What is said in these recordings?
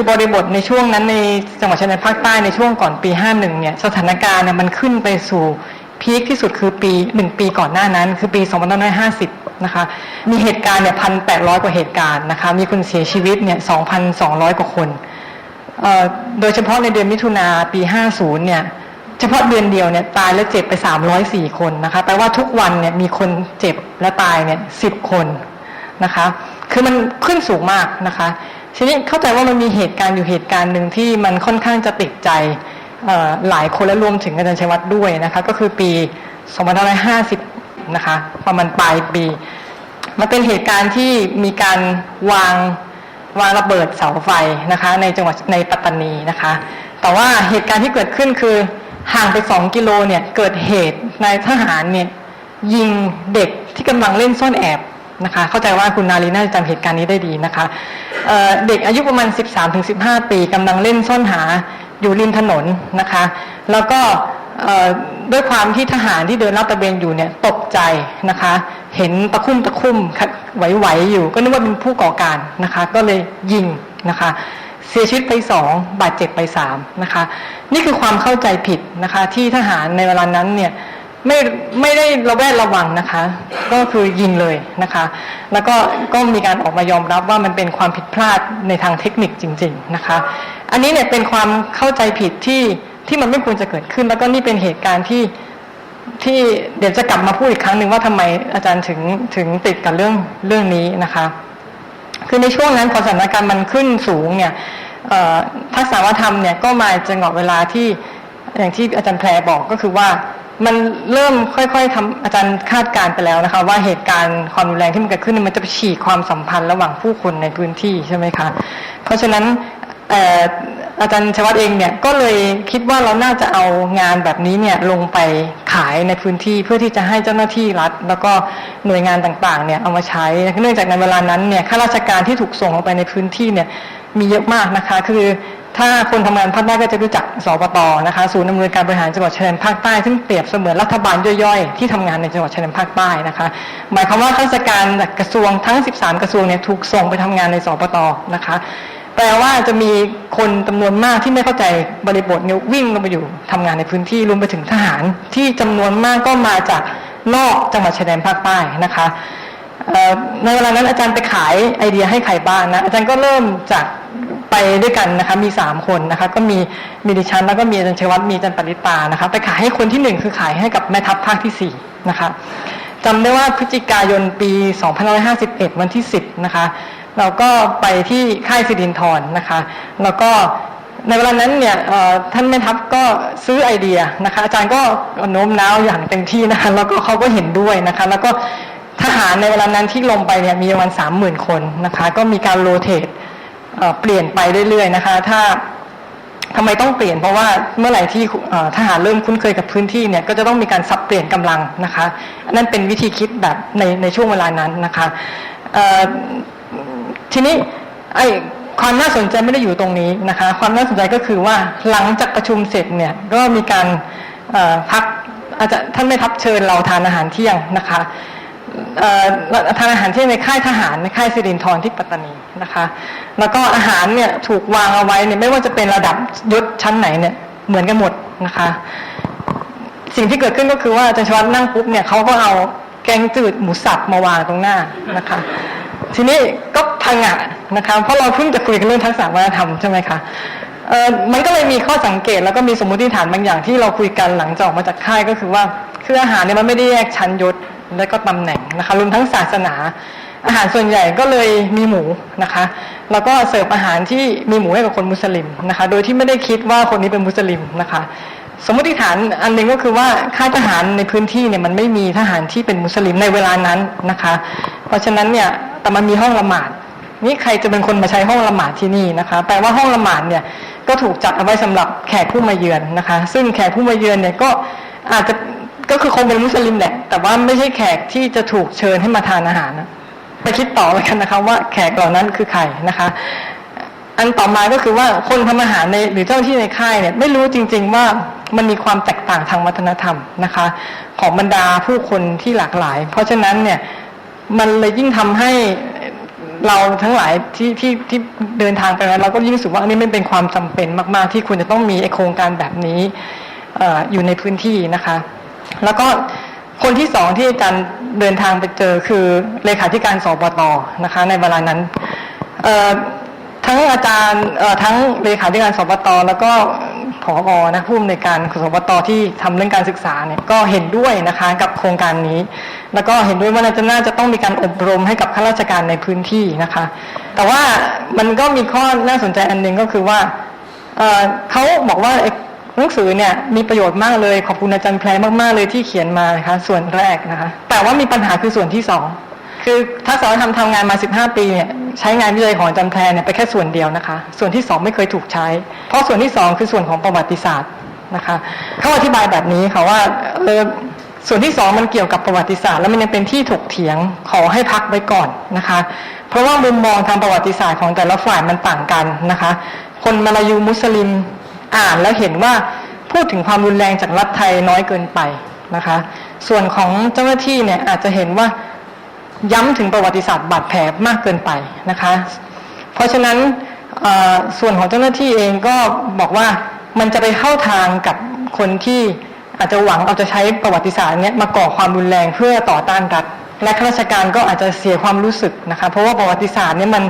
คือบริบทในช่วงนั้นในจังหวัดชายแดนภาคใต้ในช่วงก่อนปี51เนี่ยสถานการณ์เนี่ยมันขึ้นไปสู่พีคที่สุดคือปีหนึ่งปีก่อนหน้านั้น คือปี2550นะคะมีเหตุการณ์เนี่ยพันแปดร้อยกว่าเหตุการณ์นะคะมีคนเสียชีวิตเนี่ย2,200กว่าคนโดยเฉพาะในเดือนมิถุนาปี 50 เนี่ย เฉพาะเดือนเดียวเนี่ยตายและเจ็บไป 304 คนนะคะแปลว่าทุกวันเนี่ยมีคนเจ็บและตายเนี่ย10 คนนะคะ คือมันขึ้นสูงมากนะคะ ทีนี้เข้าใจว่ามันมีเหตุการณ์อยู่เหตุการณ์หนึ่งที่มันค่อนข้างจะติดใจหลายคนและรวมถึงอาจารย์ชัยวัฒน์ด้วยนะคะ ก็คือปี 2550 นะคะ ประมาณปลายปี มันเป็นเหตุการณ์ที่มีการวางวางระเบิดเสาไฟนะคะ ในจังหวัดในปัตตานีนะคะ แต่ว่าเหตุการณ์ที่เกิดขึ้นคือห่างไปสองกิโลเนี่ยเกิดเหตุนายทหารเนี่ยยิงเด็กที่กำลังเล่นซ่อนแอบ นะคะ เข้าใจว่าคุณนาลีน่าจะจำเหตุการณ์นี้ได้ดีนะคะเเด็กอายุประมาณ 13-15 ปีกำลังเล่นซ่อนหาอยู่ริมถนนนะคะ แล้วก็ด้วยความที่ทหารที่เดินลาดตระเวนอยู่เนี่ยตกใจนะคะ เห็นตะคุ่มตะคุ่มไหวๆอยู่ ก็นึกว่าเป็นผู้ก่อการนะคะ ก็เลยยิงนะคะ เสียชีวิตไปสองบาดเจ็บไปสามนะคะ นี่คือความเข้าใจผิดนะคะ ที่ทหารในเวลานั้นเนี่ย ไม่ไม่ได้ระแวดระวังนะคะ ก็คือยิงเลยนะคะ แล้วก็ก็มีการออกมายอมรับว่ามันเป็นความผิดพลาดในทางเทคนิคจริง ๆนะคะ อันนี้เนี่ยเป็นความเข้าใจผิดที่ที่มันไม่ควรจะเกิดขึ้น แล้วก็นี่เป็นเหตุการณ์ที่ที่เดี๋ยวจะกลับมาพูดอีกครั้งหนึ่งว่าทำไมอาจารย์ถึงถึงติดกับเรื่องเรื่องนี้นะคะ คือในช่วงนั้นพอสถานการณ์มันขึ้นสูงเนี่ยทักษะวัฒนธรรมเนี่ยก็มาจังหวะเวลาที่อย่างที่อาจารย์แพรบอกก็คือว่า มันเริ่มค่อยๆทำอาจารย์คาดการไปแล้วนะคะ ว่าเหตุการณ์ความรุนแรงที่มันเกิดขึ้นมันจะไปฉีกความสัมพันธ์ระหว่างผู้คนในพื้นที่ใช่ไหมคะ เพราะฉะนั้นเอ่ออาจารย์ชวัตเองเนี่ยก็เลยคิดว่าเราน่าจะเอางานแบบนี้เนี่ยลงไปขายในพื้นที่เพื่อที่จะให้เจ้าหน้าที่รัฐ แล้วก็หน่วยงานต่างๆเนี่ยเอามาใช้เนื่องจากในเวลานั้นเนี่ยข้าราชการที่ถูกส่งลงไปในพื้นที่เนี่ยมีเยอะมากนะคะ คือ ถ้าคนทำงานภาคใต้ก็จะรู้จักสปตนะคะศูนย์อำเนวยการบริหารจังหวัดชายแดนภาคใต้ซึ่งเปรียบเสมือนรัฐบาลย่อยๆ ที่ทำงานในจังหวัดชายแดนภาคใต้นะคะ หมายความว่าข้าราชการกระทรวงทั้ง 13 กระทรวงเนี่ยถูกส่งไปทำงานในสปตนะคะแปลว่าจะมีคนจำนวนมากที่ไม่เข้าใจบริบทเนี่ยวิ่งลงไปอยู่ทำงานในพื้นที่รวมไปถึงทหาร ที่จำนวนมากก็มาจากนอกจังหวัดชายแดนภาคใต้นะคะในเวลานั้นอาจารย์ไปขายไอเดียให้ใครบ้างนะอาจารย์ก็เริ่มจาก ไปด้วยกันนะคะมีสามคนนะคะก็มีมีดิฉันแล้วก็มีอาจารย์ชัยวัฒน์มีอาจารย์ปริตานะคะไปขายให้คนที่หนึ่งคือขายให้กับแม่ทัพภาคที่สี่นะคะจำได้ว่าพฤศจิกายนปี2551 วันที่ 10 นะคะ เราก็ไปที่ค่ายสิรินทรนะคะ แล้วก็ในเวลานั้นเนี่ยท่านแม่ทัพก็ซื้อไอเดียนะคะ อาจารย์ก็โน้มน้าวอย่างเต็มที่นะคะแล้วก็เขาก็เห็นด้วยนะคะ แล้วก็ทหารในเวลานั้นที่ลงไปเนี่ยมีประมาณ30,000คนนะคะ ก็มีการโรเตท เปลี่ยนไปเรื่อยๆนะคะ ถ้าทำไมต้องเปลี่ยนเพราะว่าเมื่อไหร่ที่ทหารเริ่มคุ้นเคยกับพื้นที่เนี่ยก็จะต้องมีการสับเปลี่ยนกำลังนะคะนั่นเป็นวิธีคิดแบบในในช่วงเวลานั้นนะคะทีนี้ไอ้ความน่าสนใจไม่ได้อยู่ตรงนี้นะคะ ความน่าสนใจก็คือว่าหลังจากประชุมเสร็จเนี่ยก็มีการพักอาจจะท่านไม่ทับเชิญเราทานอาหารเที่ยงนะคะ ทานอาหารที่ในค่ายทหารในค่ายสิรินทรที่ปัตตานีนะคะ แล้วก็อาหารเนี่ยถูกวางเอาไว้เนี่ยไม่ว่าจะเป็นระดับยศชั้นไหนเนี่ยเหมือนกันหมดนะคะ สิ่งที่เกิดขึ้นก็คือว่าอาจารย์ชวัตนั่งปุ๊บเนี่ยเขาก็เอาแกงจืดหมูสับมาวางตรงหน้านะคะ ทีนี้ก็พังอะนะคะเพราะเราเพิ่งจะคุยกันเรื่องทักษะวัฒนธรรมใช่ไหมคะมันก็เลยมีข้อสังเกตแล้วก็มีสมมติฐานบางอย่างที่เราคุยกันหลังจากออกมาจากค่ายก็คือว่าคืออาหารเนี่ยมันไม่ได้แยกชั้นยศ และก็ตำแหน่งนะคะรวมทั้งศาสนา อาหารส่วนใหญ่ก็เลยมีหมูนะคะ แล้วก็เสิร์ฟอาหารที่มีหมูให้กับคนมุสลิมนะคะ โดยที่ไม่ได้คิดว่าคนนี้เป็นมุสลิมนะคะ สมมติฐานอันหนึ่งก็คือว่าค่ายทหารในพื้นที่เนี่ยมันไม่มีทหารที่เป็นมุสลิมในเวลานั้นนะคะ เพราะฉะนั้นเนี่ยแต่มันมีห้องละหมาดนี่ใครจะเป็นคนมาใช้ห้องละหมาดที่นี่นะคะ แปลว่าห้องละหมาดเนี่ยก็ถูกจัดเอาไว้สำหรับแขกผู้มาเยือนนะคะ ซึ่งแขกผู้มาเยือนเนี่ยก็อาจจะ ก็คือคงเป็นมุสลิมแหละ แต่ว่าไม่ใช่แขกที่จะถูกเชิญให้มาทานอาหารนะไปคิดต่อแล้วกันนะคะว่าแขกเหล่านั้นคือใครนะคะ อันต่อมาก็คือว่าคนทำอาหารในหรือเจ้าหน้าที่ในค่ายเนี่ย ไม่รู้จริง ๆว่ามันมีความแตกต่างทางวัฒนธรรมนะคะ ของบรรดาผู้คนที่หลากหลาย เพราะฉะนั้นเนี่ยมันเลยยิ่งทำให้เราทั้งหลายที่ที่ที่เดินทางไปแล้วเราก็ยิ่งรู้สึกว่าอันนี้มันเป็นความจำเป็นมาก ๆ ที่ควรจะต้องมีไอโครงการแบบนี้อออยู่ในพื้นที่นะคะ แล้วก็คนที่สองที่อาจารย์เดินทางไปเจอคือเลขาธิการสบตนะคะ ในเวลานั้นทั้งอาจารย์ทั้งเลขาธิการสบตแล้วก็ผอนะผู้อำนวยการสบตที่ทำเรื่องการศึกษาเนี่ยก็เห็นด้วยนะคะกับโครงการนี้ แล้วก็เห็นด้วยว่าน่าจะน่าจะต้องมีการอบรมให้กับข้าราชการในพื้นที่นะคะ แต่ว่ามันก็มีข้อน่าสนใจอันหนึ่งก็คือว่าเขาบอกว่า หนังสือเนี่ยมีประโยชน์มากเลยขอบคุณอาจารย์แพรมากๆเลยที่เขียนมานะคะส่วนแรกนะคะ แต่ว่ามีปัญหาคือส่วนที่สองคือถ้าสอนทำทำงานมา 15 ปีเนี่ยใช้งานวิจัยของอาจารย์แพรเนี่ยไปแค่ส่วนเดียวนะคะ ส่วนที่สองไม่เคยถูกใช้ เพราะส่วนที่สองคือส่วนของประวัติศาสตร์นะคะเขาอธิบายแบบนี้ค่ะว่าเออส่วนที่สองมันเกี่ยวกับประวัติศาสตร์แล้วมันยังเป็นที่ถกเถียงขอให้พักไว้ก่อนนะคะ เพราะว่ามุมมองทางประวัติศาสตร์ของแต่ละฝ่ายมันต่างกันนะคะ คนมาลายูมุสลิม อ่านแล้วเห็นว่าพูดถึงความรุนแรงจากรัฐไทยน้อยเกินไปนะคะ ส่วนของเจ้าหน้าที่เนี่ยอาจจะเห็นว่าย้ำถึงประวัติศาสตร์บาดแผลมากเกินไปนะคะ เพราะฉะนั้นส่วนของเจ้าหน้าที่เองก็บอกว่ามันจะไปเข้าทางกับคนที่อาจจะหวังเอาจะใช้ประวัติศาสตร์เนี้ยมาก่อความรุนแรงเพื่อต่อต้านรัฐและข้าราชการก็อาจจะเสียความรู้สึกนะคะ เพราะว่าประวัติศาสตร์เนี่ยมัน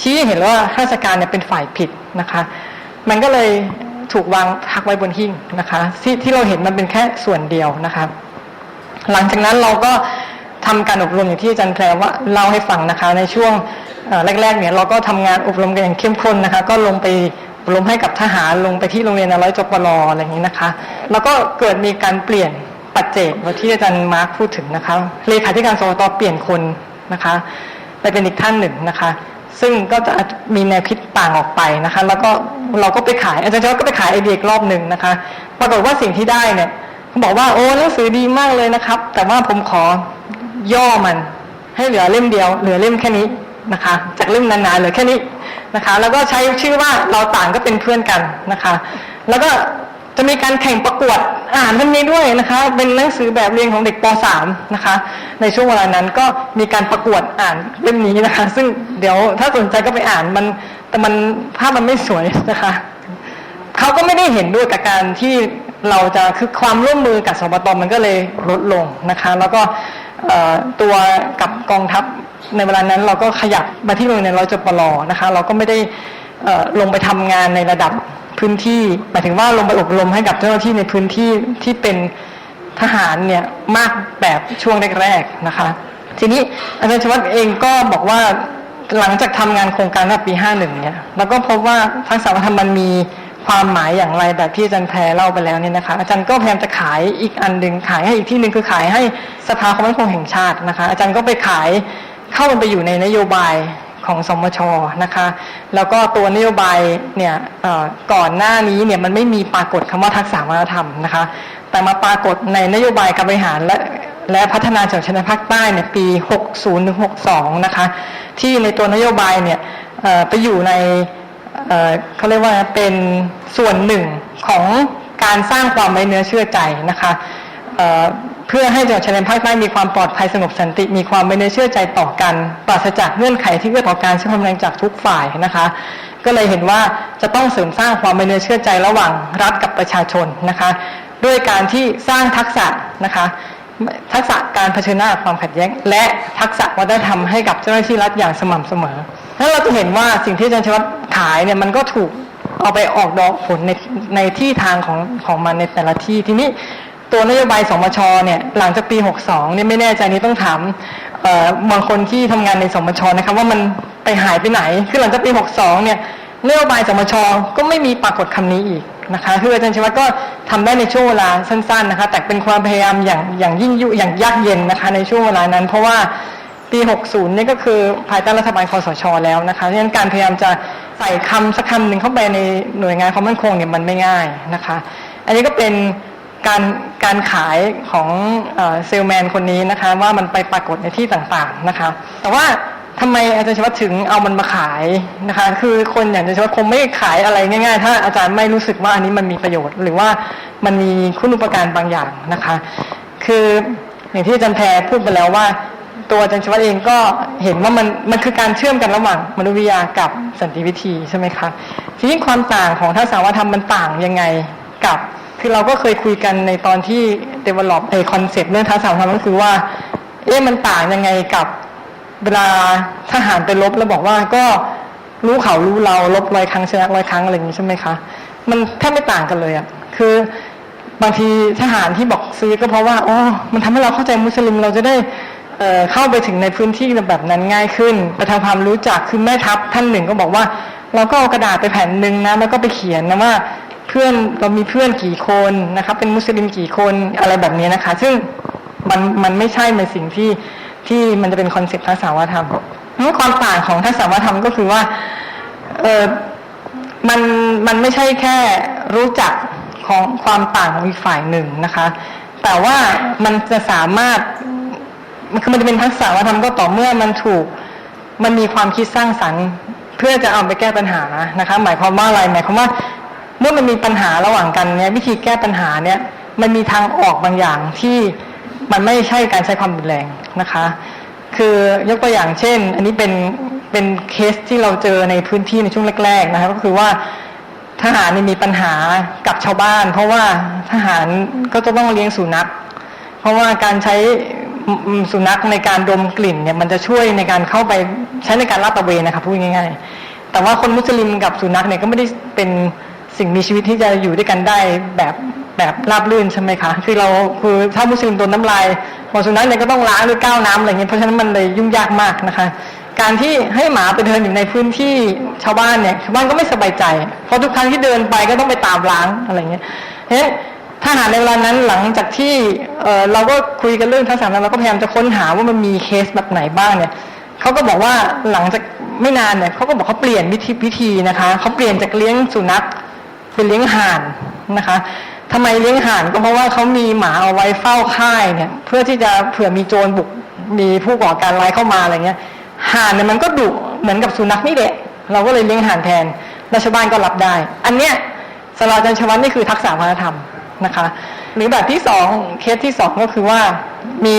ชี้เห็นว่าข้าราชการเนี่ยเป็นฝ่ายผิดนะคะ มันก็เลย ถูกวางพักไว้บนหิ้งนะคะ ที่ที่เราเห็นมันเป็นแค่ส่วนเดียวนะคะหลังจากนั้นเราก็ทำการอบรมอย่างที่อาจารย์แพรว่าเล่าให้ฟังนะคะ ในช่วงแรกๆเนี่ยเราก็ทำงานอบรมกันอย่างเข้มข้นนะคะ ก็ลงไปอบรมให้กับทหารลงไปที่โรงเรียนนร้อยจปรอะไรอย่างนี้นะคะ แล้วก็เกิดมีการเปลี่ยนปัจเจกที่อาจารย์มาร์คพูดถึงนะคะเลขาธิการสวตเปลี่ยนคนนะคะ ไปเป็นอีกท่านหนึ่งนะคะ ซึ่งก็จะมีแนวคิดต่างออกไปนะคะ แล้วก็เราก็ไปขายอาจารย์เจ้าก็ไปขายไอเดียอีกรอบหนึ่งนะคะ ปรากฏว่าสิ่งที่ได้เนี่ยเขาบอกว่าโอ้หนังสือดีมากเลยนะครับ แต่ว่าผมขอย่อมัน ให้เหลือเล่มเดียว เหลือเล่มแค่นี้นะคะ จากเล่มนานๆเหลือแค่นี้นะคะ แล้วก็ใช้ชื่อว่าเราต่างก็เป็นเพื่อนกันนะคะ แล้วก็จะมีการแข่งประกวด อ่านเล่มนี้ด้วยนะคะ เป็นหนังสือแบบเรียนของเด็กป .3 นะคะ ในช่วงเวลานั้นก็มีการประกวดอ่านเล่มนี้นะคะ ซึ่งเดี๋ยวถ้าสนใจก็ไปอ่านมัน แต่มันภาพมันไม่สวยนะคะเขาก็ไม่ได้เห็นด้วยกับการที่เราจะคือความร่วมมือกับสบตมันก็เลยลดลงนะคะ แล้วก็ตัวกับกองทัพในเวลานั้นเราก็ขยับมาที่โรงเรียนร้อยจปรนะคะ เราก็ไม่ได้ ลงไปทำงานในระดับพื้นที่หมายถึงว่าลงไปอบรมให้กับเจ้าหน้าที่ในพื้นที่ที่เป็นทหารเนี่ยมากแบบช่วงแรกๆนะคะ ทีนี้อาจารย์ชวัฒน์เองก็บอกว่าหลังจากทำงานโครงการตั้งแต่ปี51เนี่ยเราก็พบว่าทักษะวัฒนธรรมมันมีความหมายอย่างไรแบบที่อาจารย์แพรเล่าไปแล้วเนี่ยนะคะ อาจารย์ก็พยายามจะขายอีกอันหนึ่งขายให้อีกที่หนึ่งคือขายให้สภาความมั่นคงแห่งชาตินะคะ อาจารย์ก็ไปขายเข้ามันไปอยู่ในนโยบาย ของสมชนะคะ แล้วก็ตัวนโยบายเนี่ยก่อนหน้านี้เนี่ยมันไม่มีปรากฏคำว่าทักษะวัฒนธรรมนะคะ แต่มาปรากฏในนโยบายการบริหารและและพัฒนาจังหวัดชายแดนภาคใต้เนี่ยปี 60ถึง62 นะคะ ที่ในตัวนโยบายเนี่ยไปอยู่ในเอ่อเขาเรียกว่าเป็นส่วนหนึ่งของการสร้างความไว้เนื้อเชื่อใจนะคะ เพื่อให้จังหวัดชายแดนภาคใต้มีความปลอดภัยสงบสันติ มีความไว้เนื้อเชื่อใจต่อกันปราศจากเงื่อนไขที่เอื้อต่อการใช้ความรุนแรงจากทุกฝ่ายนะคะ ก็เลยเห็นว่าจะต้องเสริมสร้างความไว้เนื้อเชื่อใจระหว่างรัฐกับประชาชนนะคะ ด้วยการที่สร้างทักษะนะคะทักษะการเผชิญหน้าความขัดแย้ง และทักษะวัฒนธรรมให้กับเจ้าหน้าที่รัฐอย่างสม่ำเสมอถ้าเราจะเห็นว่าสิ่งที่อาจารย์ชวัฒขายเนี่ยมันก็ถูกเอาไปออกดอกผลในในที่ทางของของมันในแต่ละที่ทีนี้ ตัวนโยบายสมชเนี่ยหลังจากปี 62เนี่ยไม่แน่ใจนี้ต้องถามบางคนที่ทำงานในสมชนะครับว่ามันไปหายไปไหน คือหลังจากปี 62เนี่ยนโยบายสมชก็ไม่มีปรากฏคำนี้อีกนะคะคืออาจารย์ชวัฒน์ก็ทำได้ในช่วงเวลาสั้นๆนะคะแต่เป็นความพยายามอย่างอย่างยิ่งยุอย่างยากเย็นนะคะในช่วงเวลานั้น เพราะว่าปี 60 นี่ก็คือภายใต้รัฐบาลคอสช แล้วนะคะดังนั้นการพยายามจะใส่คำสักคำหนึ่งเข้าไปในหน่วยงานความมั่นคงเนี่ยมันไม่ง่ายนะคะ อันนี้ก็เป็น การการขายของเซลแมนคนนี้นะคะ ว่ามันไปปรากฏในที่ต่างๆนะคะ แต่ว่าทำไมอาจารย์ชวัฒน์ถึงเอามันมาขายนะคะ คือคนอย่างอาจารย์ชวัฒน์คงไม่ขายอะไรง่ายๆ ถ้าอาจารย์ไม่รู้สึกว่าอันนี้มันมีประโยชน์ หรือว่ามันมีคุณอุปการบางอย่างนะคะ คืออย่างที่อาจารย์แพรพูดไปแล้วว่า ตัวอาจารย์ชวัตเองก็เห็นว่ามันมันคือการเชื่อมกันระหว่างมนุษยวิทยากับสันติวิธีใช่ไหมคะทีนี้ความต่างของทักษะวัฒนธรรมมันต่างยังไงกับ คือเราก็เคยคุยกันในตอนที่ develop ไอคอนเซ็ปต์เรื่องทักษะวัฒนธรรมก็คือว่า เอ๊ะมันต่างยังไงกับเวลาทหารไปรบแล้วบอกว่าก็รู้เขารู้เราลบร้อยครั้งชนะร้อยครั้งอะไรอย่างนี้ใช่ไหมคะ มันแทบไม่ต่างกันเลยอะคือบางทีทหารที่บอกซื้อก็เพราะว่าอ๋อมันทำให้เราเข้าใจมุสลิมเราจะได้เเข้าไปถึงในพื้นที่แบบนั้นง่ายขึ้นไปทำความรู้จักคือแม่ทัพท่านหนึ่งก็บอกว่า เราก็เอากระดาษไปแผ่นหนึ่งนะแล้วก็ไปเขียนนะว่า พื่อนเรามีเพื่อนกี่คนนะครับ เป็นมุสลิมกี่คนอะไรแบบนี้นะคะ ซึ่งมันมันไม่ใช่ในสิ่งที่ที่มันจะเป็นคอนเซ็ปต์ทักษะวัฒธรรมเพราะความต่างของทักษะวัฒธรรมก็คือว่าเออมันมันไม่ใช่แค่รู้จักของความต่างของอีกฝ่ายหนึ่งนะคะ แต่ว่ามันจะสามารถมันคือมันจะเป็นทักษะวัฒนธรรมก็ต่อเมื่อมันถูกมันมีความคิดสร้างสรรค์ เพื่อจะเอาไปแก้ปัญหานะคะ หมายความว่าอะไรหมายความว่า เมื่อมันมีปัญหาระหว่างกันเนี่ยวิธีแก้ปัญหาเนี่ยมันมีทางออกบางอย่างที่มันไม่ใช่การใช้ความรุนแรงนะคะ คือยกตัวอย่างเช่น อันนี้เป็นเป็นเคสที่เราเจอในพื้นที่ในช่วงแรก ๆ นะคะก็คือว่าทหารมีปัญหากับชาวบ้าน เพราะว่าทหารก็จะต้องเลี้ยงสุนัข เพราะว่าการใช้สุนัขในการดมกลิ่นเนี่ยมันจะช่วยในการเข้าไปใช้ในการลาดตระเวนนะคะพูดง่าย ๆ แต่ว่าคนมุสลิมกับสุนัขเนี่ยก็ไม่ได้เป็น สิ่งมีชีวิตที่จะอยู่ด้วยกันได้แบบแบบราบรื่นใช่ไหมคะ คือเราคือถ้ามุสลิมโดนน้ำลายขอสุนัขเนี่ยก็ต้องล้างด้วยก้าวน้ำอะไรเงี้ยเพราะฉะนั้นมันเลยยุ่งยากมากนะคะ การที่ให้หมาไปเดินอยู่ในพื้นที่ชาวบ้านเนี่ยชาวบ้านก็ไม่สบายใจ เพราะทุกครั้งที่เดินไปก็ต้องไปตามล้างอะไรเงี้ยเพราะฉะนั้นทหาในเวลานั้นหลังจากที่เออเราก็คุยกันเรื่องทักษะนั้นเราก็พยายามจะค้นหาว่ามันมีเคสแบบไหนบ้างเนี่ยเขาก็บอกว่าหลังจากไม่นานเนี่ยเขาก็บอกเขาเปลี่ยนวิธีวิธีนะคะเขาเปลี่ยนจากเลี้ยงสุนัข เป็นเลี้ยงห่านนะคะทำไมเลี้ยงห่านก็เพราะว่าเขามีหมาเอาไว้เฝ้าค่ายเนี่ย เพื่อที่จะเผื่อมีโจรบุกมีผู้ก่อการร้ายเข้ามาอะไรเงี้ยห่านเนี่ยมันก็ดุเหมือนกับสุนัขนี่แหละเราก็เลยเลี้ยงห่านแทนแล้วชาวบ้านก็รับได้ อันเนี้ยสำหรับอาจารย์ชวันนี่คือทักษะวัฒนธรรมนะคะ หรือแบบที่สองเคสที่สองก็คือว่ามี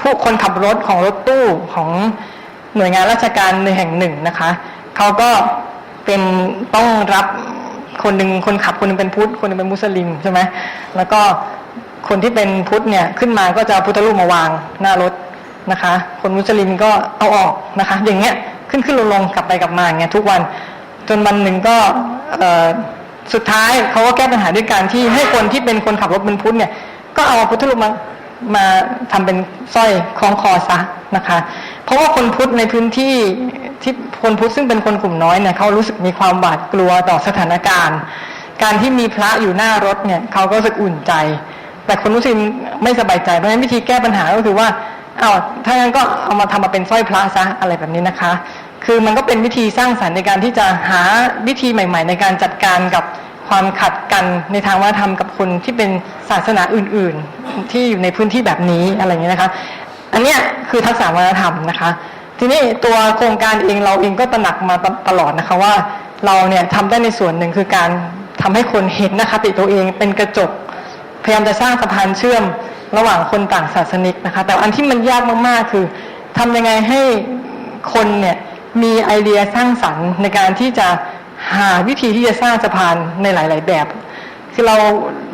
ผู้คนขับรถของรถตู้ของหน่วยงานราชการในแห่งหนึ่งนะคะเขาก็ เป็นต้องรับคนหนึ่งคนขับคนหนึงเป็นพุทธคนหนึงเป็นมุสลิมใช่ไหมแล้วก็คนที่เป็นพุทธเนี่ยขึ้นมาก็จะเอาพุทธรูปมาวางหน้ารถนะคะ คนมุสลิมก็เอาออกนะคะ อย่างเงี้ยขึ้นขึ้นลงลงกลับไปกลับมาอย่างเงี้ยทุกวันจนวันหนึ่งก็สุดท้ายเขาก็แก้ปัญหาด้วยการที่ให้คนที่เป็นคนขับรถเป็นพุทธเนี่ยก็เอาพุทธรูปมามาทำเป็นสร้อยคล้องคอซะนะคะ เพราะว่าคนพุทธในพื้นที่ ที่คนพุทธซึ่งเป็นคนกลุ่มน้อยเนี่ยเขารู้สึกมีความหวาดกลัวต่อสถานการณ์ การที่มีพระอยู่หน้ารถเนี่ยเขาก็รู้สึกอุ่นใจ แต่คนมุสลิมไม่สบายใจเพราะฉะนั้นวิธีแก้ปัญหาก็คือว่าเอาถ้างั้นก็เอามาทำมาเป็นสร้อยพระซะอะไรแบบนี้นะคะ คือมันก็เป็นวิธีสร้างสรรค์ในการที่จะหาวิธีใหม่ ๆ ในการจัดการกับความขัดกันในทางวัฒนธรรมกับคนที่เป็นศาสนาอื่น ๆ ที่อยู่ในพื้นที่แบบนี้อะไรอย่างนี้นะคะ อันเนี้ยคือทักษะวัฒนธรรมนะคะ ทีนี้ตัวโครงการเองเราเองก็ตระหนักมาตลอดนะคะว่า เราเนี่ยทำได้ในส่วนหนึ่งคือการทำให้คนเห็นนะคะติตัวเองเป็นกระจก พยายามจะสร้างสะพานเชื่อมระหว่างคนต่างศาสนิกนะคะ แต่อันที่มันยากมากๆคือทำยังไงให้คนเนี่ยมีไอเดียสร้างสรรค์ในการที่จะหาวิธีที่จะสร้างสะพานในหลาย ๆ แบบ คือเรา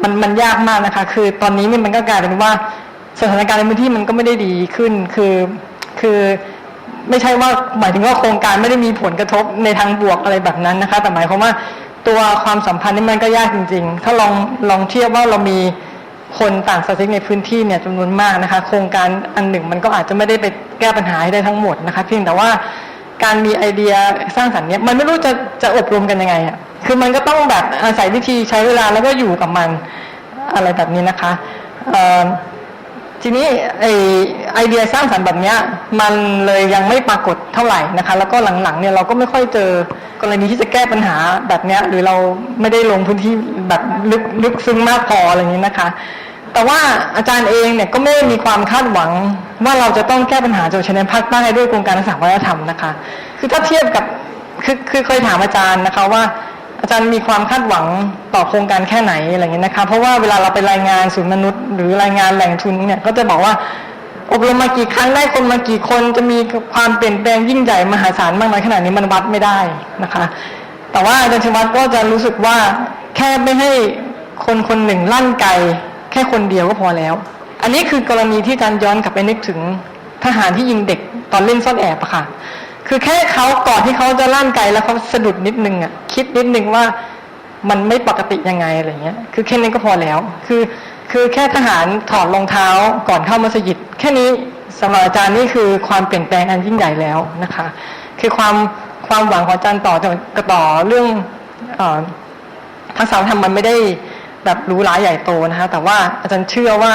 มัน มันยากมากนะคะ คือตอนนี้เนี่ยมันก็กลายเป็นว่าสถานการณ์ในพื้นที่มันก็ไม่ได้ดีขึ้น คือ คือ ไม่ใช่ว่าหมายถึงว่าโครงการไม่ได้มีผลกระทบในทางบวกอะไรแบบนั้นนะคะ แต่หมายความว่าตัวความสัมพันธ์นี่มันก็ยากจริง ๆ ถ้าลองลองเทียบว่าเรามีคนต่างศาสนิกในพื้นที่เนี่ยจำนวนมากนะคะ โครงการอันหนึ่งมันก็อาจจะไม่ได้ไปแก้ปัญหาให้ได้ทั้งหมดนะคะ เพียงแต่ว่าการมีไอเดียสร้างสรรค์เนี่ยมันไม่รู้จะจะอบรมกันยังไงอะคือมันก็ต้องแบบอาศัยวิธีใช้เวลาแล้วก็อยู่กับมันอะไรแบบนี้นะคะเอ่อ ทีนี้ไอไอเดียสร้างสรรค์แบบเนี้ยมันเลยยังไม่ปรากฏเท่าไหร่นะคะ แล้วก็หลังๆเนี่ยเราก็ไม่ค่อยเจอกรณีที่จะแก้ปัญหาแบบเนี้ยหรือเราไม่ได้ลงพื้นที่แบบลึกลึกซึ้งมากพออะไรอย่างนี้นะคะ แต่ว่าอาจารย์เองเนี่ยก็ไม่ได้มีความคาดหวังว่าเราจะต้องแก้ปัญหาจังหวัดชายแดนภาคใต้ด้วยโครงการทักษะวัฒนธรรมนะคะ คือถ้าเทียบกับคือคือเคยถามอาจารย์นะคะว่า อาจารย์มีความคาดหวังต่อโครงการแค่ไหนอะไรเงี้ยนะคะเพราะว่าเวลาเราไปรายงานศูนย์มนุษย์ หรือรายงานแหล่งทุนเนี่ยก็จะบอกว่าอบรมมากี่ครั้งได้คนมากี่คนจะมีความเปลี่ยนแปลงยิ่งใหญ่มหาศาลมากน้อยขนาดนี้มันวัดไม่ได้นะคะ แต่ว่าอาจารย์ชวัตก็จะรู้สึกว่าแค่ไม่ให้คนคนหนึ่งลั่นไกแค่คนเดียวก็พอแล้ว อันนี้คือกรณีที่อาจารย์ย้อนกลับไปนึกถึงทหารที่ยิงเด็กตอนเล่นซ่อนแอบอะค่ะ คือแค่เขาก่อนที่เขาจะลั่นไกแล้วเขาสะดุดนิดนึงอะคิดนิดนึงว่ามันไม่ปกติยังไงอะไรเงี้ย คือแค่นี้ก็พอแล้ว คือคือแค่ทหารถอดรองเท้าก่อนเข้ามัสยิด แค่นี้สำหรับอาจารย์นี่คือความเปลี่ยนแปลงอันยิ่งใหญ่แล้วนะคะ คือความความหวังของอาจารย์ต่อจะต่อเรื่องอทางสาวธรรมมันไม่ได้แบบรู้หลาใหญ่โตนะคะ แต่ว่าอาจารย์เชื่อว่า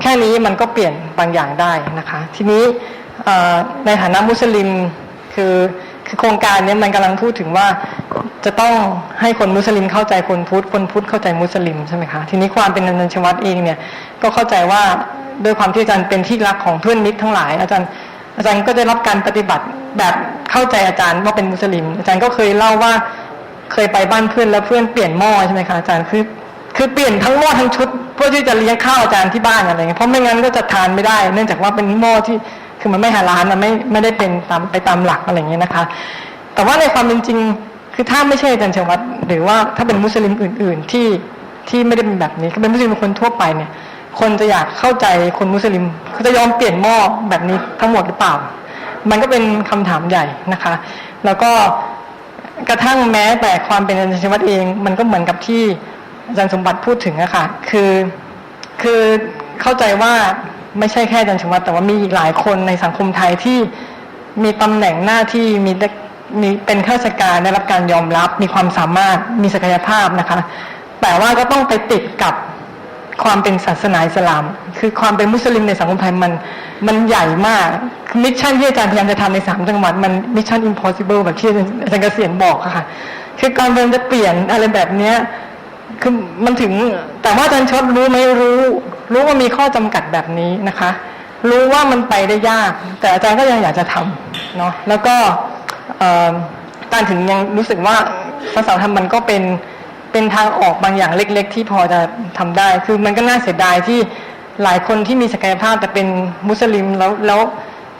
แค่นี้มันก็เปลี่ยนบางอย่างได้นะคะ ทีนี้ ในฐานะมุสลิมคือคือโครงการนี้มันกำลังพูดถึงว่าจะต้องให้คนมุสลิมเข้าใจคนพุทธ คนพุทธเข้าใจมุสลิมใช่ไหมคะ ทีนี้ความเป็นนันชวัตเองเนี่ยก็เข้าใจว่าด้วยความที่อาจารย์เป็นที่รักของเพื่อนมิตรทั้งหลาย อาจารย์อาจารย์ก็ได้รับการปฏิบัติแบบเข้าใจอาจารย์ว่าเป็นมุสลิม อาจารย์ก็เคยเล่าว่าเคยไปบ้านเพื่อนแล้วเพื่อนเปลี่ยนหม้อใช่ไหมคะอาจารย์คือคือเปลี่ยนทั้งหม้อทั้งชุดเพื่อที่จะเลี้ยงข้าวอาจารย์ที่บ้านอะไรเงี้ยเพราะไม่งั้นก็จะทานไม่ได้ เนื่องจากว่าเป็นหม้อที่ คือมันไม่หาร้านมันไม่ไม่ได้เป็นตามไปตามหลักอะไรอย่างเงี้ยนะคะ แต่ว่าในความเป็นจริงคือถ้าไม่ใช่อาจารย์เชวัตหรือว่าถ้าเป็นมุสลิมอื่น ๆ ที่ที่ไม่ได้เป็นแบบนี้ก็เป็นมุสลิมคนทั่วไปเนี่ย คนจะอยากเข้าใจคนมุสลิมเขาจะยอมเปลี่ยนหม้อแบบนี้ทั้งหมดหรือเปล่า มันก็เป็นคำถามใหญ่นะคะ แล้วก็กระทั่งแม้แต่ความเป็นอาจารย์เชวัตเอง มันก็เหมือนกับที่อาจารย์สมบัติพูดถึงอะค่ะคือคือเข้าใจว่า ไม่ใช่แค่อาจารย์ชวัตแต่ว่ามีหลายคนในสังคมไทยที่มีตำแหน่งหน้าที่มีมีเป็นข้าราชการได้รับการยอมรับ มีความสามารถมีศักยภาพนะคะ แต่ว่าก็ต้องไปติดกับความเป็นศาสนาอิสลาม คือความเป็นมุสลิมในสังคมไทยมันมันใหญ่มากมิชชั่นที่อาจารย์พยายามจะทำในสามจังหวัดมันมิชชั่นอิมพอสิเบิลแบบที่อาจารย์เกษียณบอกค่ะ คือการเมืองจะเปลี่ยนอะไรแบบเนี้ย คือมันถึงแต่ว่าอาจารย์ชดรู้ไหมรู้ รู้ว่ามีข้อจำกัดแบบนี้นะคะ รู้ว่ามันไปได้ยาก แต่อาจารย์ก็ยังอยากจะทำเนาะแล้วก็เอ่ออาจารย์ถึงยังรู้สึกว่าภาษาธรรมมันก็เป็นเป็นทางออกบางอย่างเล็ก ๆ ที่พอจะทำได้ คือมันก็น่าเสียดายที่หลายคนที่มีศักยภาพแต่เป็นมุสลิมแล้วแล้ว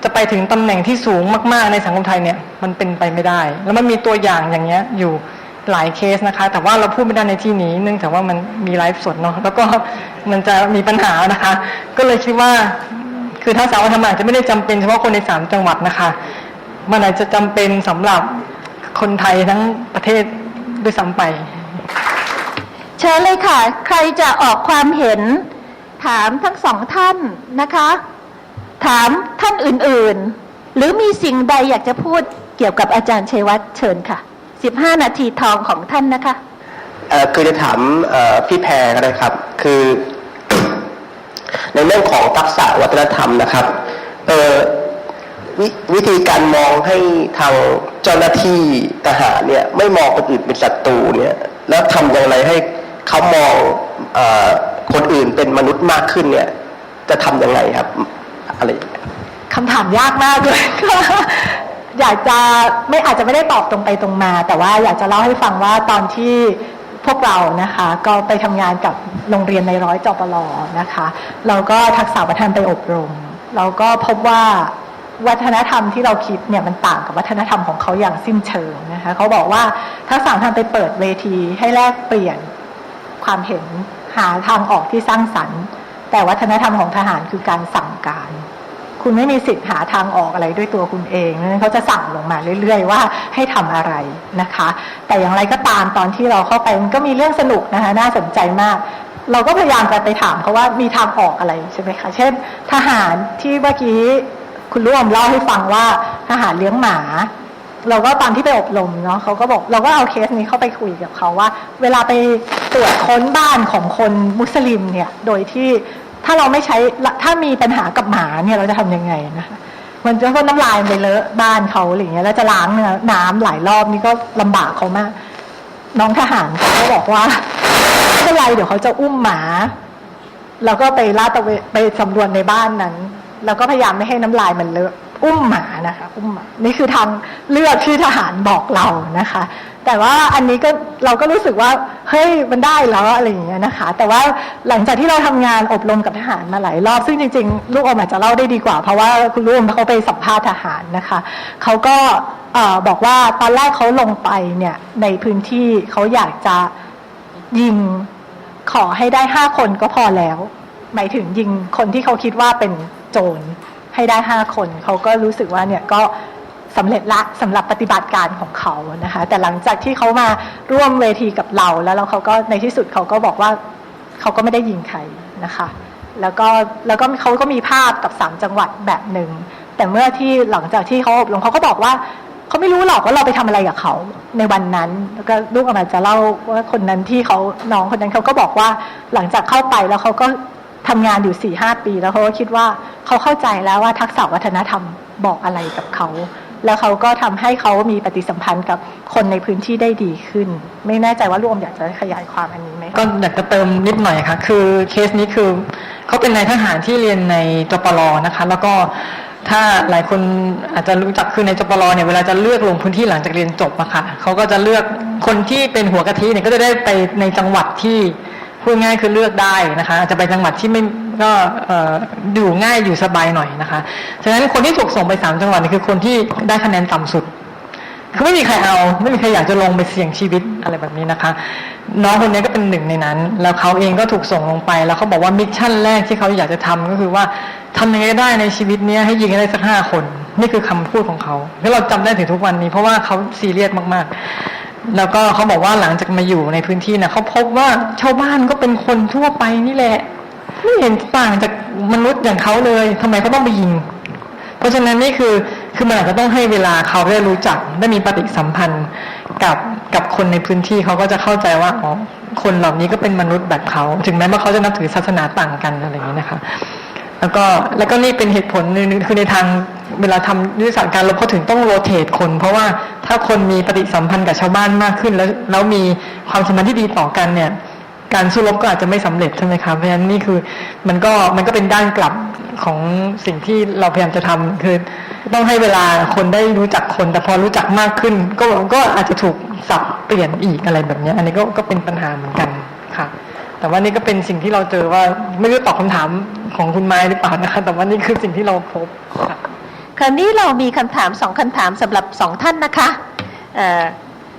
จะไปถึงตำแหน่งที่สูงมาก ๆ ในสังคมไทยเนี่ยมันเป็นไปไม่ได้ แล้วมันมีตัวอย่างอย่างเงี้ยอยู่ หลายเคสนะคะ แต่ว่าเราพูดไม่ได้ในที่นี้ เนื่องจากว่ามันมีไลฟ์สดเนาะแล้วก็มันจะมีปัญหานะคะ ก็เลยคิดว่า คือถ้าสาวธรรมอาจจะไม่ได้จำเป็นเฉพาะคนในสามจังหวัดนะคะมันอาจจะจำเป็นสำหรับคนไทยทั้งประเทศด้วยซ้ำไป เชิญเลยค่ะ ใครจะออกความเห็น ถามทั้งสองท่านนะคะ ถามท่านอื่นๆ หรือมีสิ่งใดอยากจะพูดเกี่ยวกับอาจารย์ชัยวัฒน์เชิญค่ะ 15นาทีทองของท่านนะคะเอ่อคือจะถามเอ่อพี่แพรก็ได้ครับ คือ ในเรื่องของทักษะวัฒนธรรมนะครับเอ่อววิธีการมองให้ทางเจ้าหน้าที่ทหารเนี่ย ไม่มองคนอื่นเป็นศัตรูเนี่ย แล้วทำอย่างไรให้เขามองเออคนอื่นเป็นมนุษย์มากขึ้นเนี่ย จะทำยังไงครับ อะไรอย่างเงี้ยคำถามยากมากเลย อยากจะไม่อาจจะไม่ได้ตอบตรงไปตรงมา แต่ว่าอยากจะเล่าให้ฟังว่าตอนที่พวกเรานะคะ ก็ไปทำงานกับโรงเรียนในร้อยจปลนะคะ เราก็ทักษะวัฒนธรรมไปอบรม เราก็พบว่าวัฒนธรรมที่เราคิดเนี่ยมันต่างกับวัฒนธรรมของเขาอย่างสิ้นเชิงนะคะเขาบอกว่าทักษะวัฒนธรรมไปเปิดเวทีให้แลกเปลี่ยนความเห็นหาทางออกที่สร้างสรรค์ แต่วัฒนธรรมของทหารคือการสั่งการ คุณไม่มีสิทธิ์หาทางออกอะไรด้วยตัวคุณเองนั้นเขาจะสั่งลงมาเรื่อย ๆ ว่าให้ทำอะไรนะคะ แต่อย่างไรก็ตามตอนที่เราเข้าไปมันก็มีเรื่องสนุกนะคะน่าสนใจมากเราก็พยายามจะไปถามเขาว่ามีทางออกอะไรใช่ไหมคะ เช่น ทหารที่เมื่อกี้คุณร่วมเล่าให้ฟังว่าทหารเลี้ยงหมา เราก็ตอนที่ไปอบรมเนาะเขาก็บอกเราก็เอาเคสนี้เข้าไปคุยกับเขาว่า เวลาไปตรวจค้นบ้านของคนมุสลิมเนี่ย โดยที่ ถ้าเราไม่ใช้ถ้ามีปัญหากับหมาเนี่ยเราจะทำยังไงนะคะมันจะพ่นน้ำลายไปเลอะบ้านเขาอะไรอย่างเงี้ยแล้วจะล้างเนื้อน้ำหลายรอบนี่ก็ลำบากเขามาก น้องทหารเขาบอกว่าไม่เป็นไรเดี๋ยวเขาจะอุ้มหมา แล้วก็ไปลาดตะเวนไปสำรวจในบ้านนั้น แล้วก็พยายามไม่ให้น้ำลายมันเลอะ อุ้มหมานะคะอุ้มหมานี่คือทางเลือกที่ทหารบอกเรานะคะ แต่ว่าอันนี้ก็เราก็รู้สึกว่าเฮ้ยมันได้แล้วอะไรอย่างเงี้ยนะคะ แต่ว่าหลังจากที่เราทำงานอบรมกับทหารมาหลายรอบ ซึ่งจริงๆ ลูกอมอาจจะเล่าได้ดีกว่า เพราะว่าคุณลูกอมเขาไปสัมภาษณ์ทหารนะคะเขาก็บอกว่าตอนแรกเขาลงไปเนี่ยในพื้นที่เขาอยากจะยิงขอให้ได้ห้าคนก็พอแล้ว หมายถึงยิงคนที่เขาคิดว่าเป็นโจร ให้ได้ห้าคน เขาก็รู้สึกว่าเนี่ยก็สำเร็จละสำหรับปฏิบัติการของเขานะคะ แต่หลังจากที่เขามาร่วมเวทีกับเราแล้วแล้วเขาก็ในที่สุดเขาก็บอกว่าเขาก็ไม่ได้ยิงใครนะคะ แล้วก็แล้วก็เขาก็มีภาพกับสามจังหวัดแบบหนึ่งแต่เมื่อที่หลังจากที่เขาอบรมเขาก็บอกว่าเขาไม่รู้หรอกว่าเราไปทำอะไรกับเขาในวันนั้น แล้วก็ลูกออกมาจะเล่าว่าคนนั้นที่เขาน้องคนนั้นเขาก็บอกว่าหลังจากเข้าไปแล้วเขาก็ ทำงานอยู่สี่ห้าปี แล้วเขาก็คิดว่าเขาเข้าใจแล้วว่าทักษะวัฒนธรรมบอกอะไรกับเขา แล้วเขาก็ทำให้เขามีปฏิสัมพันธ์กับคนในพื้นที่ได้ดีขึ้น ไม่แน่ใจว่าลูกอมอยากจะขยายความอันนี้ไหมก็อยากจะเติมนิดหน่อยค่ะ คือเคสนี้คือเขาเป็นนายทหารที่เรียนในจปรนะคะ แล้วก็ถ้าหลายคนอาจจะรู้จักคือในจปรเนี่ยเวลาจะเลือกลงพื้นที่หลังจากเรียนจบอะค่ะเขาก็จะเลือกคนที่เป็นหัวกะทิเนี่ยก็จะได้ไปในจังหวัดที่ พูดง่ายคือเลือกได้นะคะอาจจะไปจังหวัดที่ไม่ก็อยู่ง่ายอยู่สบายหน่อยนะคะฉะนั้นคนที่ถูกส่งไปสามจังหวัดนี่คือคนที่ได้คะแนนต่ำสุดคือไม่มีใครเอาไม่มีใครอยากจะลงไปเสี่ยงชีวิตอะไรแบบนี้นะคะ น้องคนนี้ก็เป็นหนึ่งในนั้น แล้วเขาเองก็ถูกส่งลงไป แล้วเขาบอกว่ามิชชั่นแรกที่เขาอยากจะทำก็คือว่าทำยังไงได้ในชีวิตเนี้ยให้ยิงได้สักห้าคน นี่คือคำพูดของเขาแล้วเราจำได้ถึงทุกวันนี้ เพราะว่าเขาซีเรียสมากๆ แล้วก็เขาบอกว่าหลังจากมาอยู่ในพื้นที่นะเขาพบว่าชาวบ้านก็เป็นคนทั่วไปนี่แหละ ไม่เห็นต่างจากมนุษย์อย่างเขาเลยทำไมเขาต้องไปยิง เพราะฉะนั้นนี่คือคือมันอาจจะต้องให้เวลาเขาได้รู้จักได้มีปฏิสัมพันธ์กับกับคนในพื้นที่เขาก็จะเข้าใจว่าอ๋อคนเหล่านี้ก็เป็นมนุษย์แบบเขาถึงแม้ว่าเขาจะนับถือศาสนาต่างกันอะไรอย่างนี้นะคะ แล้วก็แล้วก็นี่เป็นเหตุผลหนึงคือในทางเวลาทำยุทธศาสตร์การรบเขาถึงต้องโรเตทคน เพราะว่า ถ้าคนมีปฏิสัมพันธ์กับชาวบ้านมากขึ้น แล้วแล้วมีความสัมพันธ์ที่ดีต่อกันเนี่ย การสู้รบก็อาจจะไม่สำเร็จใช่ไหมคะเพราะฉะนั้นนี่คือมันก็มันก็เป็นด้านกลับของสิ่งที่เราพยายามจะทำคือต้องให้เวลาคนได้รู้จักคน แต่พอรู้จักมากขึ้น ก็ก็อาจจะถูกสับเปลี่ยนอีกอะไรแบบนี้อันนี้ก็ก็เป็นปัญหาเหมือนกันค่ะ แต่ว่านี่ก็เป็นสิ่งที่เราเจอว่าไม่รู้ตอบคำถามของคุณไม้หรือเปล่านะคะแต่ว่านี่คือสิ่งที่เราพบค่ะ คราวนี้เรามีคำถามสองคำถามสำหรับสองท่านนะคะ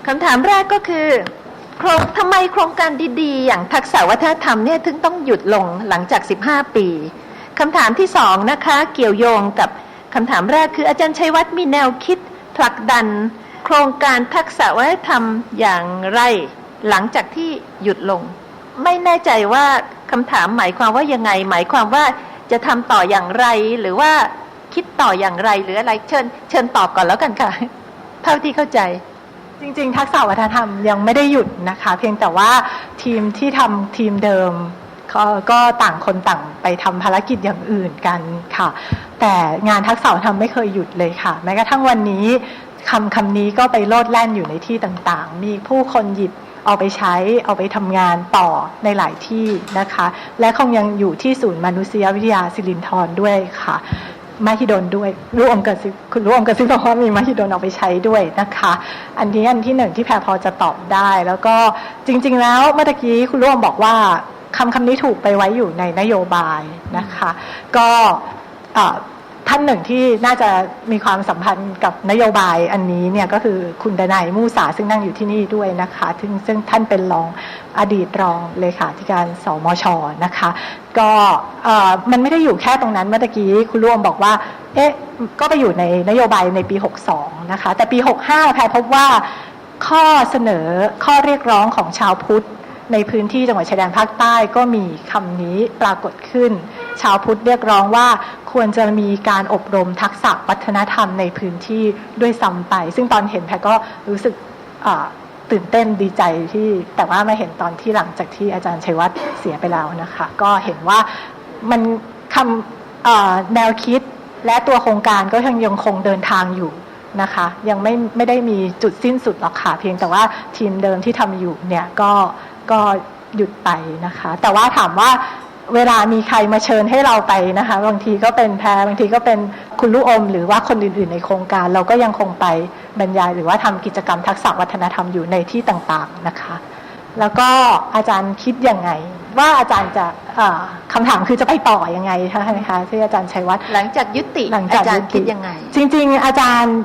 คำถามแรกก็คือโครงทำไมโครงการดีๆ อย่างทักษะวัฒนธรรมเนี่ยถึงต้องหยุดลงหลังจาก 15 ปีคำถามที่สองนะคะเกี่ยวโยงกับคำถามแรกคืออาจารย์ชัยวัฒน์มีแนวคิดผลักดัน โครงการทักษะวัฒนธรรมอย่างไร หลังจากที่หยุดลง ไม่แน่ใจว่าคำถามหมายความว่ายังไง หมายความว่าจะทำต่ออย่างไรหรือว่า คิดต่ออย่างไรหรืออะไรเชิญ เชิญตอบก่อนแล้วกันค่ะ เท่าที่เข้าใจจริงๆ ทักษะวัฒนธรรมยังไม่ได้หยุดนะคะ เพียงแต่ว่าทีมที่ทำทีมเดิมก็ก็ต่างคนต่างไปทำภารกิจอย่างอื่นกันค่ะ แต่งานทักษะวัฒนธรรมไม่เคยหยุดเลยค่ะ แม้กระทั่งวันนี้คำคำนี้ก็ไปโลดแล่นอยู่ในที่ต่างๆ มีผู้คนหยิบเอาไปใช้เอาไปทำงานต่อในหลายที่นะคะ และคงยังอยู่ที่ศูนย์มนุษยวิทยาสิรินธรด้วยค่ะ มหิดลด้วยรู้อมกระซิบคุณรู้อมกับซิบบอกว่ามีมหิดลเอาไปใช้ด้วยนะคะ อันนี้อันที่หนึ่งที่แพรพอจะตอบได้ แล้วก็จริง ๆ แล้วเมื่อกี้คุณร่วมบอกว่าคำคำนี้ถูกไปไว้อยู่ในนโยบายนะคะ ก็ ท่านหนึ่งที่น่าจะมีความสัมพันธ์กับนโยบายอันนี้เนี่ยก็คือคุณดนายมูสาซึ่งนั่งอยู่ที่นี่ด้วยนะคะซึ่งซึ่งท่านเป็นรองอดีตรองเลขาธิการสมชนะคะ ก็เอ่อมันไม่ได้อยู่แค่ตรงนั้นเมื่อกี้คุณร่วมบอกว่า เอ๊ะก็ไปอยู่ในนโยบายในปี 62 นะคะ แต่ปี 65 แพรพบว่าข้อเสนอข้อเรียกร้องของชาวพุทธในพื้นที่จังหวัดชายแดนภาคใต้ก็มีคำนี้ปรากฏขึ้น ชาวพุทธเรียกร้องว่าควรจะมีการอบรมทักษะวัฒนธรรมในพื้นที่ด้วยซ้ำไป ซึ่งตอนเห็นแพรก็รู้สึกตื่นเต้นดีใจที่แต่ว่ามาเห็นตอนที่หลังจากที่อาจารย์ชัยวัฒน์เสียไปแล้วนะคะ ก็เห็นว่ามันคำแนวคิดและตัวโครงการก็ยังยังคงเดินทางอยู่นะคะ ยังไม่ไม่ได้มีจุดสิ้นสุดหรอกค่ะ เพียงแต่ว่าทีมเดิมที่ทำอยู่เนี่ยก็ก็หยุดไปนะคะ แต่ว่าถามว่า เวลามีใครมาเชิญให้เราไปนะคะ บางทีก็เป็นแพรบางทีก็เป็นคุณลูกอม หรือว่าคนอื่น ๆ ในโครงการ เราก็ยังคงไปบรรยาย หรือว่าทำกิจกรรมทักษะวัฒนธรรมอยู่ในที่ต่างๆนะคะ แล้วก็อาจารย์คิดยังไง ว่าอาจารย์จะเอ่อคำถามคือจะไปต่อยังไงใช่ไหมคะที่อาจารย์ชัยวัฒน์หลังจากยุติหลังจากอาจารย์ยุติคิดยังไง จริง ๆ อาจารย์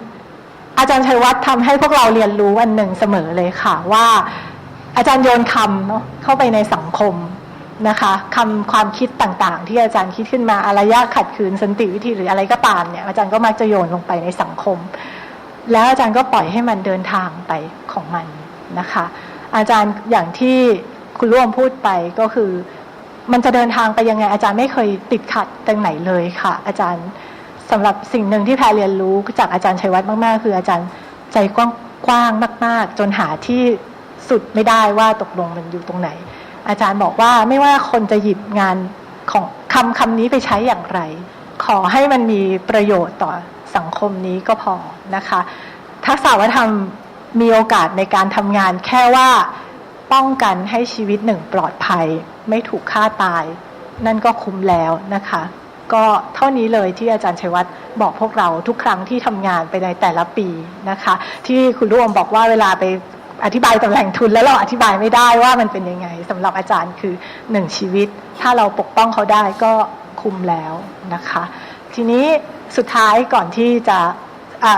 อาจารย์ชัยวัฒน์ทำให้พวกเราเรียนรู้อันหนึ่งเสมอเลยค่ะว่า อาจารย์โยนคำเนาะเข้าไปในสังคม นะคะคำความคิดต่างๆ ที่อาจารย์คิดขึ้นมาอารยะขัดขืนสันติวิธีหรืออะไรก็ตามเนี่ยอาจารย์ก็มักจะโยนลงไปในสังคม แล้วอาจารย์ก็ปล่อยให้มันเดินทางไปของมันนะคะ อาจารย์อย่างที่คุณร่วมพูดไปก็คือ มันจะเดินทางไปยังไง อาจารย์ไม่เคยติดขัดตรงไหนเลยค่ะ อาจารย์สำหรับสิ่งหนึ่งที่แพรเรียนรู้จากอาจารย์ชัยวัฒน์มากๆ คืออาจารย์ใจกว้างๆมาก ๆ จนหาที่สุดไม่ได้ว่าตกลงมันอยู่ตรงไหน อาจารย์บอกว่าไม่ว่าคนจะหยิบงานของคำคำนี้ไปใช้อย่างไร ขอให้มันมีประโยชน์ต่อสังคมนี้ก็พอนะคะ ทักษะวัฒนธรรมมีโอกาสในการทำงานแค่ว่าป้องกันให้ชีวิตหนึ่งปลอดภัย ไม่ถูกฆ่าตาย นั่นก็คุ้มแล้วนะคะ ก็เท่านี้เลยที่อาจารย์ชัยวัฒน์บอกพวกเราทุกครั้งที่ทำงานไปในแต่ละปีนะคะ ที่คุณร่วมบอกว่าเวลาไป อธิบายตำแหน่งทุนแล้วเราอธิบายไม่ได้ว่ามันเป็นยังไงสำหรับอาจารย์คือหนึ่งชีวิต ถ้าเราปกป้องเขาได้ก็คุมแล้วนะคะ ทีนี้สุดท้ายก่อนที่จะ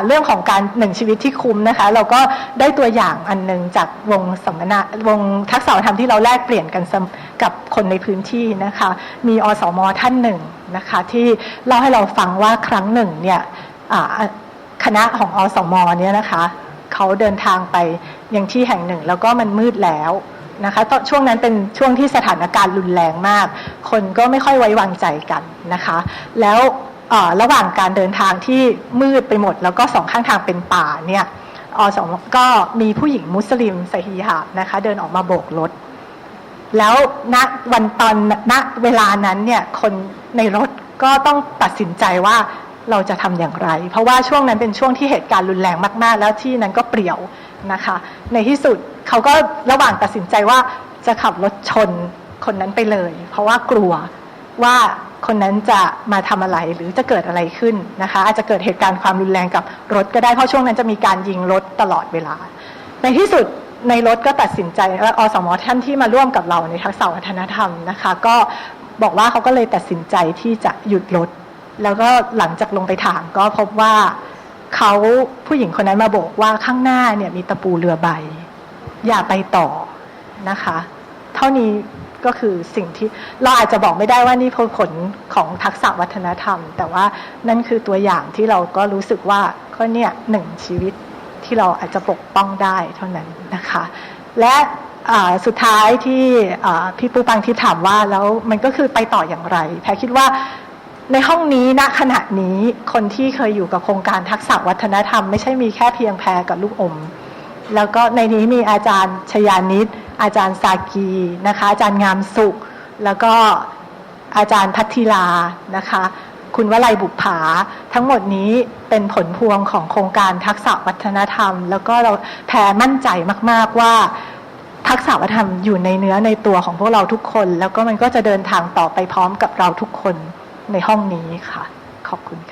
เรื่องของการหนึ่งชีวิตที่คุ้มนะคะ เราก็ได้ตัวอย่างอันหนึ่งจากวงสัมมนาวงทักษะธรรมที่เราแลกเปลี่ยนกันกับคนในพื้นที่นะคะ มีอสมท่านหนึ่งนะคะที่เล่าให้เราฟังว่าครั้งหนึ่งเนี่ยคณะของอสมเนี่ยนะคะเขาเดินทางไป ยังที่แห่งหนึ่ง แล้วก็มันมืดแล้วนะคะตอนช่วงนั้นเป็นช่วงที่สถานการณ์รุนแรงมาก คนก็ไม่ค่อยไว้วางใจกันนะคะ แล้วระหว่างการเดินทางที่มืดไปหมด แล้วก็สองข้างทางเป็นป่าเนี่ยอสมก็มีผู้หญิงมุสลิมสฮิญาบนะคะเดินออกมาโบกรถ แล้วณวันตอนณเวลานั้นเนี่ยคนในรถก็ต้องตัดสินใจว่าเราจะทำอย่างไร เพราะว่าช่วงนั้นเป็นช่วงที่เหตุการณ์รุนแรงมาก ๆ แล้วที่นั้นก็เปรี่ยว นะคะ ในที่สุดเขาก็ระหว่างตัดสินใจว่าจะขับรถชนคนนั้นไปเลย เพราะว่ากลัวว่าคนนั้นจะมาทำอะไรหรือจะเกิดอะไรขึ้นนะคะ อาจจะเกิดเหตุการณ์ความรุนแรงกับรถก็ได้เพราะช่วงนั้นจะมีการยิงรถตลอดเวลา ในที่สุดในรถก็ตัดสินใจและอสมท่านที่มาร่วมกับเราในทักษะวัฒนธรรมนะคะ ก็บอกว่าเขาก็เลยตัดสินใจที่จะหยุดรถแล้วก็หลังจากลงไปถามก็พบว่า เขาผู้หญิงคนนั้นมาบอกว่าข้างหน้าเนี่ยมีตะปูเรือใบ อย่าไปต่อนะคะ เท่านี้ก็คือสิ่งที่เราอาจจะบอกไม่ได้ว่านี่ผลของทักษะวัฒนธรรม แต่ว่านั่นคือตัวอย่างที่เราก็รู้สึกว่าก็เนี่ยหนึ่งชีวิตที่เราอาจจะปกป้องได้เท่านั้นนะคะ และสุดท้ายที่พี่ปูปังที่ถามว่าแล้วมันก็คือไปต่ออย่างไร แพรคิดว่า ในห้องนี้ณขณะนี้คนที่เคยอยู่กับโครงการทักษะวัฒนธรรม ไม่ใช่มีแค่เพียงแพรกับลูกอม แล้วก็ในนี้มีอาจารย์ชยานิตอาจารย์สากีนะคะ อาจารย์งามสุข แล้วก็อาจารย์พัทธิลานะคะ คุณวลัยบุปผาทั้งหมดนี้เป็นผลพวงของโครงการทักษะวัฒนธรรม แล้วก็เราแพรมั่นใจมาก ๆว่าทักษะวัฒนธรรมอยู่ในเนื้อในตัวของพวกเราทุกคน แล้วก็มันก็จะเดินทางต่อไปพร้อมกับเราทุกคน ในห้องนี้ค่ะ ขอบคุณค่ะ